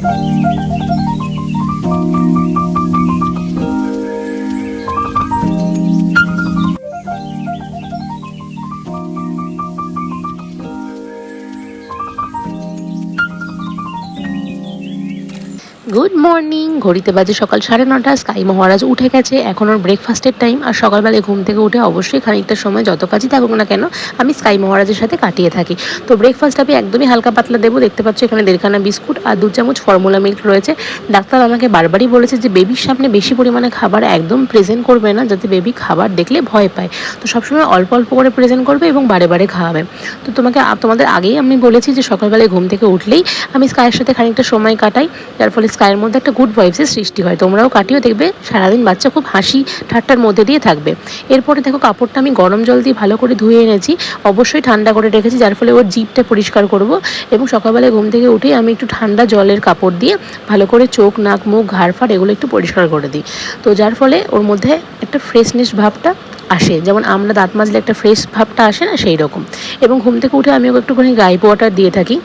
Thank you. Good morning ঘড়িতে বাজে সকাল সাড়ে নটা। স্কাই মহারাজ উঠে গেছে। এখন ওর ব্রেকফাস্টের টাইম আর সকালবেলায় ঘুম থেকে উঠে অবশ্যই খানিকটা সময় যত কাজই থাকুক না কেন, আমি স্কাই মহারাজের সাথে কাটিয়ে থাকি। তো ব্রেকফাস্ট আমি একদমই হালকা পাতলা দেবো। দেখতে পাচ্ছ এখানে দেড়খানা বিস্কুট আর দু চামচ ফর্মুলা মিল্ক রয়েছে। ডাক্তার আমাকে বারবারই বলেছে যে বেবির সামনে বেশি পরিমাণে খাবার একদম প্রেজেন্ট করবে না, যাতে বেবি খাবার দেখলে ভয় পায়। তো সবসময় অল্প অল্প করে প্রেজেন্ট করবে এবং বারে বারে খাওয়াবে। তো তোমাকে তোমাদের আগেই আমি বলেছি যে, সকালবেলায় ঘুম থেকে উঠলেই আমি স্কাইয়ের সাথে খানিকটা সময় কাটাই। যার ফলে স্কাইয়ের মধ্যে একটা গুড ভাইবসের সৃষ্টি হয়। তোমরাও কাটিও, দেখবে সারাদিন বাচ্চা খুব হাসি ঠাট্টার মধ্যে দিয়ে থাকবে। এরপরে দেখো কাপড়টা আমি গরম জল দিয়ে ভালো করে ধুয়ে এনেছি। অবশ্যই ঠান্ডা করে রেখেছি, যার ফলে ওর জিপটা পরিষ্কার করব এবং সকালবেলায় ঘুম থেকে উঠেই আমি একটু ঠান্ডা জলের কাপড় দিয়ে ভালো করে চোখ, নাক, মুখ, ঘাড়, ফাড় এগুলো একটু পরিষ্কার করে দিই। তো যার ফলে ওর মধ্যে একটা ফ্রেশনেস ভাবটা আসে। যেমন আমরা দাঁত মাজলে একটা ফ্রেশ ভাবটা আসে না সেই রকম এবং ঘুম থেকে উঠে আমি ওকে একটুখানি গাইপ ওয়াটার দিয়ে থাকি।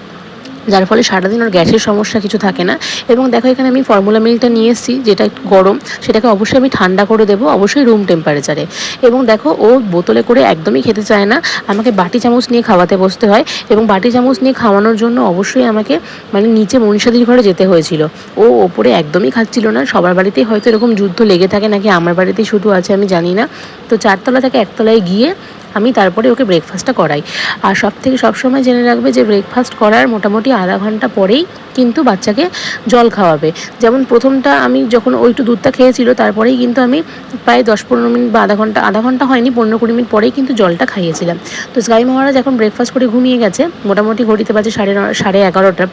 যার ফলে সারাদিন ওর গ্যাসের সমস্যা কিছু থাকে না। এবং দেখো এখানে আমি ফর্মুলা মিল্কটা নিয়ে এসেছি, যেটা গরম, সেটাকে অবশ্যই আমি ঠান্ডা করে দেবো, অবশ্যই রুম টেম্পারেচারে এবং দেখো ও বোতলে করে একদমই খেতে চায় না, আমাকে বাটি চামচ নিয়ে খাওয়াতে বসতে হয়। এবং বাটি চামচ নিয়ে খাওয়ানোর জন্য অবশ্যই আমাকে মানে নিচে মনীষাদির ঘরে যেতে হয়েছিল। ও ওপরে একদমই খাচ্ছিল না, সবার বাড়িতেই হয়তো এরকম যুদ্ধ লেগে থাকে নাকি আমার বাড়িতেই শুধু আছে আমি জানি না। তো চারতলা থেকে একতলায় গিয়ে আমি তারপরে ওকে ব্রেকফাস্টটা করাই। আর সব থেকে সবসময় জেনে রাখবে যে ব্রেকফাস্ট করার মোটামুটি আধা ঘণ্টা পরেই কিন্তু বাচ্চাকে জল খাওয়াবে। যেমন প্রথমটা আমি যখন ওই একটু দুধটা খেয়েছিল, তারপরেই কিন্তু আমি প্রায় দশ পনেরো মিনিট বা আধা ঘণ্টা আধা ঘণ্টা হয়নি, পনেরো কুড়ি মিনিট পরেই কিন্তু জলটা খাইয়েছিলাম। তো স্কাই মহারাজ এখন ব্রেকফাস্ট করে ঘুমিয়ে গেছে। মোটামুটি ঘড়িতে বাজে সাড়ে সাড়ে এগারোটা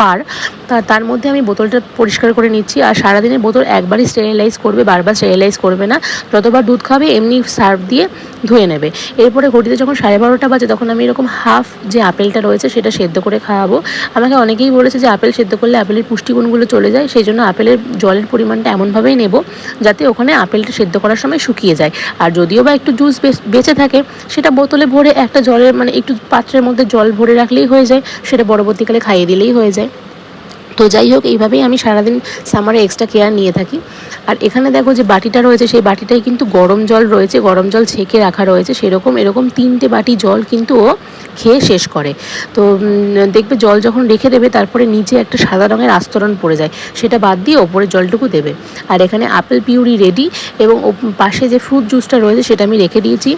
প্রা- তা তার মধ্যে আমি বোতলটা পরিষ্কার করে নিচ্ছি। আর সারাদিনের বোতল একবারই স্টেরিলাইজ করবে, বারবার স্টেরিলাইজ করবে না। যতবার দুধ খাবে, এমনি সার্ভ দিয়ে ধুয়ে নেবে। এরপরে ঘটিতে যখন সাড়ে বারোটা বাজে, তখন আমি এরকম হাফ যে আপেলটা রয়েছে, সেটা সেদ্ধ করে খাওয়াবো। আমাকে অনেকেই বলেছে যে, আপেল সেদ্ধ করলে আপেলের পুষ্টিগুণগুলো চলে যায়। সেই জন্য আপেলের জলের পরিমাণটা এমনভাবেই নেব, যাতে ওখানে আপেলটা সেদ্ধ করার সময় শুকিয়ে যায়। আর যদিও বা একটু জুস বেঁচে থাকে, সেটা বোতলে ভরে একটা জলের মানে একটু পাত্রের মধ্যে জল ভরে রাখলেই হয়ে যায়, সেটা পরবর্তীকালে খাইয়ে দিলেই হয়ে যায়। তো যাই হোক, এইভাবেই আমি সারাদিন সামারে এক্সট্রা কেয়ার নিয়ে থাকি। আর এখানে দেখো যে বাটিটা রয়েছে, সেই বাটিটাই কিন্তু গরম জল রয়েছে, গরম জল ছেঁকে রাখা রয়েছে। সেরকম, এরকম তিনটে বাটি জল কিন্তু ও খেয়ে শেষ করে। তো দেখবে জল যখন রেখে দেবে, তারপরে নিচে একটা সাদা রঙের আস্তরণ পড়ে যায়। সেটা বাদ দিয়ে ওপরে জলটুকু দেবে। আর এখানে আপেল পিউরি রেডি এবং পাশে যে ফ্রুট জুসটা রয়েছে, সেটা আমি রেখে দিয়েছি।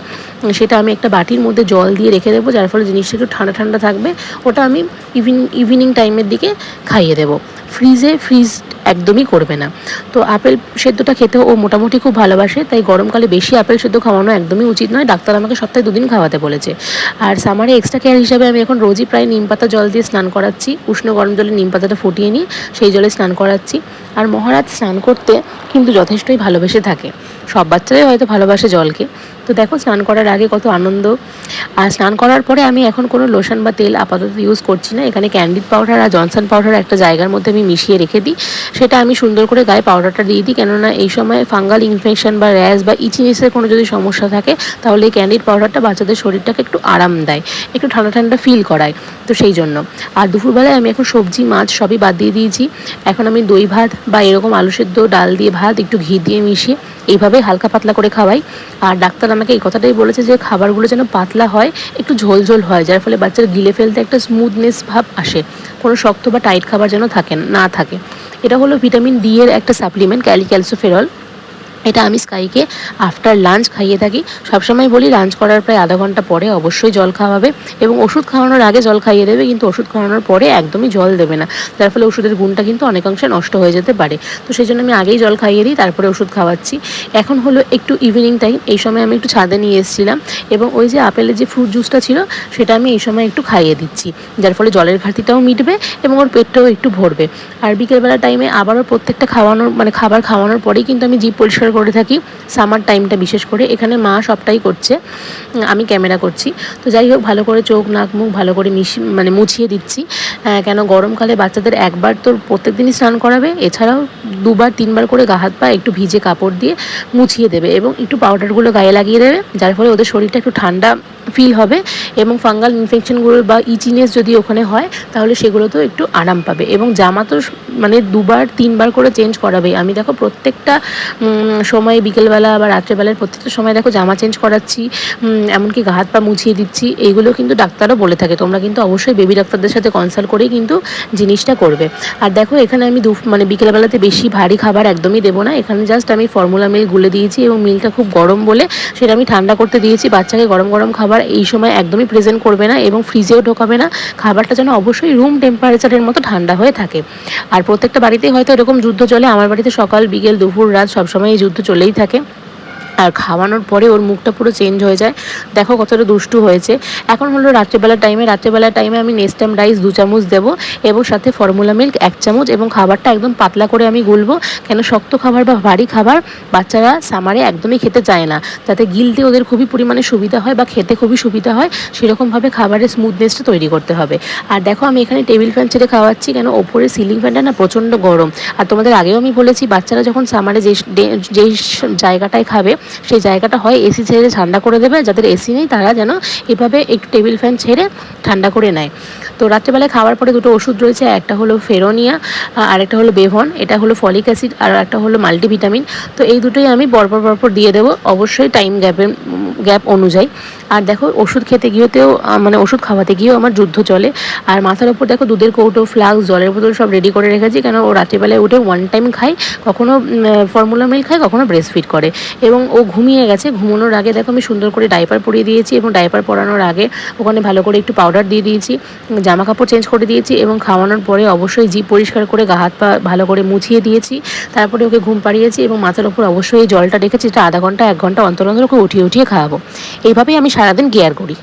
সেটা আমি একটা বাটির মধ্যে জল দিয়ে রেখে দেবো, যার ফলে জিনিসটা একটু ঠান্ডা ঠান্ডা থাকবে। ওটা আমি ইভিন ইভিনিং টাইমের দিকে খাইয়ে দেবো। ফ্রিজে ফ্রিজ একদমই করবে না। তো আপেল সেদ্ধটা খেতে ও মোটামুটি খুব ভালোবাসে, তাই গরমকালে বেশি আপেল সেদ্ধ খাওয়ানো একদমই উচিত নয়। ডাক্তার আমাকে সপ্তাহে দুদিন খাওয়াতে বলেছে। আর সামারে এক্সট্রা কেয়ার হিসাবে আমি এখন রোজই প্রায় নিম পাতা জল দিয়ে স্নান করাচ্ছি। উষ্ণ গরম জলে নিম পাতাটা ফুটিয়ে নিয়ে সেই জলে স্নান করাচ্ছি। আর মহারাজ স্নান করতে কিন্তু যথেষ্টই ভালোবেসে থাকে। সব বাচ্চারাই হয়তো ভালোবাসে জলকে। তো দেখো, স্নান করার আগে কত আনন্দ। আর স্নান করার পরে আমি এখন কোনো লোশন বা তেল আপাতত ইউজ করছি না। এখানে ক্যান্ডিড পাউডার আর জনসন পাউডার একটা জায়গার মধ্যে আমি মিশিয়ে রেখে দিই। সেটা আমি সুন্দর করে গায়ে পাউডারটা দিয়ে দিই। কেননা এই সময় ফাঙ্গাল ইনফেকশন বা র্যাশ বা ইচিনেসের কোনো যদি সমস্যা থাকে, তাহলে এই ক্যান্ডিড পাউডারটা বাচ্চাদের শরীরটাকে একটু আরাম দেয়, একটু ঠান্ডা ঠান্ডা ফিল করায়। তো সেই জন্য। আর দুপুরবেলায় আমি এখন সবজি, মাছ সবই বাদ দিয়ে দিয়েছি। এখন আমি দই ভাত বা এরকম আলু সেদ্ধ, ডাল দিয়ে ভাত, একটু ঘি দিয়ে মিশিয়ে এইভাবে হালকা পাতলা করে খাওয়াই। আর ডাক্তার আমাকে এই কথাটাই বলেছে যে খাবারগুলো যেন পাতলা হয়, একটু ঝোলঝোল ঝোল হয়, যার ফলে বাচ্চার গিলে ফেলতে একটা স্মুথনেস ভাব আসে। কোনো শক্ত বা টাইট খাবার যেন থাকে, না- থাকে। এটা হলো ভিটামিন ডি এর একটা সাপ্লিমেন্ট ক্যালি ক্যালসোফেরল এটা আমি স্কাইকে আফটার লাঞ্চ খাইয়ে থাকি। সবসময় বলি লাঞ্চ করার প্রায় আধা ঘণ্টা পরে অবশ্যই জল খাওয়াবে এবং ওষুধ খাওয়ানোর আগে জল খাইয়ে দেবে, কিন্তু ওষুধ খাওয়ানোর পরে একদমই জল দেবে না। যার ফলে ওষুধের গুণটা কিন্তু অনেকাংশে নষ্ট হয়ে যেতে পারে। তো সেই জন্য আমি আগেই জল খাইয়ে দিই, তারপরে ওষুধ খাওয়াচ্ছি। এখন হলো একটু ইভিনিং টাইম এই সময় আমি একটু ছাদে নিয়ে এসেছিলাম এবং ওই যে আপেলের যে ফ্রুট জুসটা ছিল, সেটা আমি এই সময় একটু খাইয়ে দিচ্ছি। যার ফলে জলের ঘাটতিটাও মিটবে এবং ওর পেটটাও একটু ভরবে। আর বিকেলবেলা টাইমে আবারও প্রত্যেকটা খাওয়ানোর মানে খাবার খাওয়ানোর পরেই কিন্তু আমি জিভ পরিষ্কার করে থাকি সামার টাইমটা বিশেষ করে। এখানে মা সবটাই করছে আমি ক্যামেরা করছি। তো যাই হোক, ভালো করে চোখ, নাক, মুখ ভালো করে মিশি মানে মুছিয়ে দিচ্ছি। কেন গরমকালে বাচ্চাদের একবার তো প্রত্যেক দিনই স্নান করাবে, এছাড়াও দুবার, তিনবার করে গা হাত পা একটু ভিজে কাপড় দিয়ে মুছিয়ে দেবে এবং একটু পাউডারগুলো গায়ে লাগিয়ে দেবে, যার ফলে ওদের শরীরটা একটু ঠান্ডা ফিল হবে এবং ফাঙ্গাল ইনফেকশনগুলো বা ইচিনেস যদি ওখানে হয়, তাহলে সেগুলোতেও একটু আরাম পাবে এবং জামা তো মানে দুবার, তিনবার করে চেঞ্জ করাবে আমি দেখো প্রত্যেকটা সময় বিকেলবেলা বা রাত্রেবেলার প্রত্যেকটা সময় দেখো জামা চেঞ্জ করাচ্ছি এমনকি গা হাত পা মুছিয়ে দিচ্ছি, এইগুলো কিন্তু ডাক্তারও বলে থাকে। তোমরা কিন্তু অবশ্যই বেবি ডাক্তারদের সাথে কনসাল্ট করেই কিন্তু জিনিসটা করবে। আর দেখো এখানে আমি দু মানে বিকেলবেলাতে বেশি ভারী খাবার একদমই দেবো না। এখানে জাস্ট আমি ফর্মুলা মিল গুলে দিয়েছি এবং মিলটা খুব গরম বলে সেটা আমি ঠান্ডা করতে দিয়েছি। বাচ্চাকে গরম গরম খাবার এই সময় একদমই প্রেজেন্ট করবে না এবং ফ্রিজেও ঢোকাবে না। খাবারটা যেন অবশ্যই রুম টেম্পারেচারের মতো ঠান্ডা হয়ে থাকে। আর প্রত্যেকটা বাড়িতেই হয়তো এরকম যুদ্ধ চলে। আমার বাড়িতে সকাল, বিকেল, দুপুর, রাত সবসময় এই যুদ্ধ চলেই থাকে। আর খাওয়ানোর পরে ওর মুখটা পুরো চেঞ্জ হয়ে যায়। দেখো কতটা দুষ্টু হয়েছে। এখন হলো রাত্রেবেলার টাইমে রাত্রেবেলার টাইমে আমি নেস্টাম রাইস দু চামচ দেবো এবং সাথে ফর্মুলা মিল্ক এক চামচ এবং খাবারটা একদম পাতলা করে আমি গুলবো। কেন শক্ত খাবার বা ভারী খাবার বাচ্চারা সামারে একদমই খেতে চায় না। যাতে গিলতে ওদের খুবই পরিমাণে সুবিধা হয় বা খেতে খুবই সুবিধা হয়। সেরকমভাবে খাবারের স্মুথনেসটা তৈরি করতে হবে। আর দেখো আমি এখানে টেবিল ফ্যান ছেড়ে খাওয়াচ্ছি কেন ওপরের সিলিং ফ্যানটা না প্রচণ্ড গরম। আর তোমাদের আগেও আমি বলেছি, বাচ্চারা যখন সামারে যে, যেই জায়গাটায় খাবে সেই জায়গাটা হয় এসি ছেড়ে ঠান্ডা করে দেবে। যাদের এসি নেই, তারা যেন এভাবে একটু টেবিল ফ্যান ছেড়ে ঠান্ডা করে নেয়। তো রাত্রেবেলায় খাওয়ার পরে দুটো ওষুধ রয়েছে, একটা হলো ফেরোনিয়া আর একটা হলো বেভন, এটা হলো ফলিক অ্যাসিড, আর একটা হলো মাল্টিভিটামিন। তো এই দুটোই আমি পরপর পরপর দিয়ে দেবো। অবশ্যই টাইম গ্যাপের গ্যাপ অনুযায়ী। আর দেখো, ওষুধ খেতে গিয়েতেও মানে ওষুধ খাওয়াতে গিয়েও আমার যুদ্ধ চলে। আর মাথার ওপর দেখো, দুধের কৌটো, ফ্লাক্স, জলের বোতল সব রেডি করে রেখেছি, কেন ও রাত্রিবেলায় উঠে ওয়ান টাইম খায়, কখনো ফর্মুলা মিল্ক খায়, কখনো ব্রেস্ট ফিড করে। এবং ও ঘুমিয়ে গেছে, ঘুমানোর আগে দেখো, আমি সুন্দর করে ডাইপার পরিয়ে দিয়েছি এবং ডাইপার পরানোর আগে ওখানে ভালো করে একটু পাউডার দিয়ে দিয়েছি জামা কাপড় চেঞ্জ করে দিয়েছি এবং খাওয়ানোর পরে অবশ্যই জিভ পরিষ্কার করে গা, হাত পা ভালো করে মুছিয়ে দিয়েছি। তারপরে ওকে ঘুম পাড়িয়েছি এবং মাথার ওপর অবশ্যই জলটা রেখেছি এটা আধা ঘণ্টা, এক ঘণ্টা অন্তর অন্তর ওকে উঠিয়ে উঠিয়ে খাওয়াবো। এইভাবেই আমি সারাদিন কেয়ার করি।